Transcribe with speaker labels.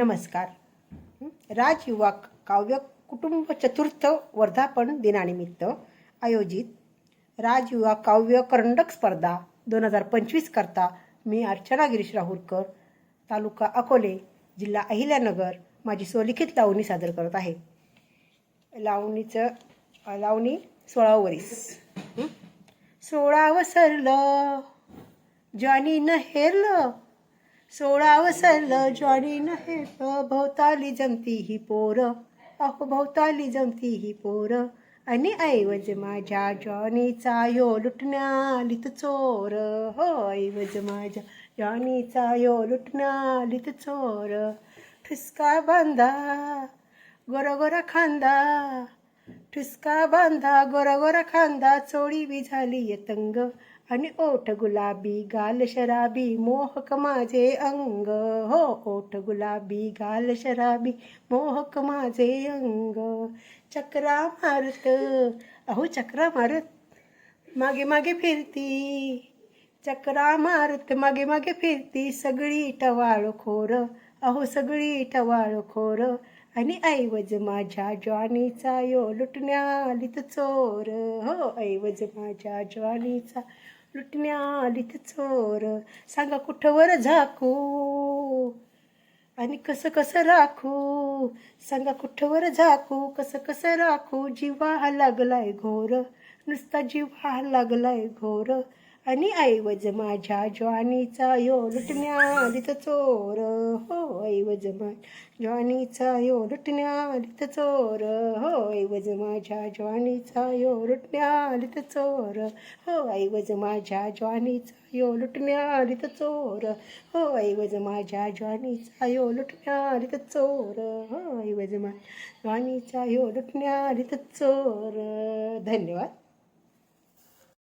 Speaker 1: नमस्कार. राजयुवा काव्य कुटुंब चतुर्थ वर्धापन दिनानिमित्त आयोजित राजयुवा काव्य करंडक स्पर्धा दोन हजार पंचवीस करता मी अर्चना गिरीश राहुलकर तालुका अकोले जिल्हा अहिल्यानगर माझी स्वलिखित लावणी सादर करत आहे. लावणीचं लावणी सोळा वरीस. सोळा वसरलं सरलं न हेरलं सोळावं सरलं ज्वानीनं हेरलं भोवताली जमती ही पोरं अहो भोवताली जमती ही पोरं. आणि ऐवज माझ्या जॉनीचा यो लुटण्या लुटण्यालीत चोर हो ऐवज माझ्या जॉनीचा यो लुटण्यालीत चोर. ठुसका बांधा गोरा गोरा खांदा ठुसका बांधा गोरा गोरा खांदा चोळी बी झाली यतंग. आणि ओठ गुलाबी गाल शराबी मोहक माझे अंग. हो ओठ गुलाबी गाल शराबी मोहक माझे अंग. चक्रा मारत अहो चक्रा मारत. मागे मागे फिरती. चक्रा मारत मागे मागे फिरती. सगळी टवाळखोर. अहो सगळी टवाळखोर. आणि ऐवज माझ्या ज्वानीचा यो लुटण्यालीत चोर. हो ऐवज माझ्या ज्वानीचा लुटण्यालीत चोर. सांगा कुठवर झाकू? आणि कसं कसं राखू? सांगा कुठवर झाकू? कसं कसं राखू? जीवा हा लागलाय घोर. नुसता जीवा लागलाय घोर. आणि ऐवज माझ्या ज्वानीचा यो लुटण्यालीत चोर. हो ऐवज मा ज्वानीचा यो लुटण्यालीत चोर. हो ऐवज माझ्या ज्वानीचा यो लुटण्यालीत चोर. हो ऐवज माझ्या ज्वानीचा यो लुटण्यालीत चोर. हो ऐवज माझ्या ज्वानीचा यो लुटण्यालीत चोर. हो ऐवज माझ्या ज्वानीचा यो लुटण्यालीत चोर. धन्यवाद.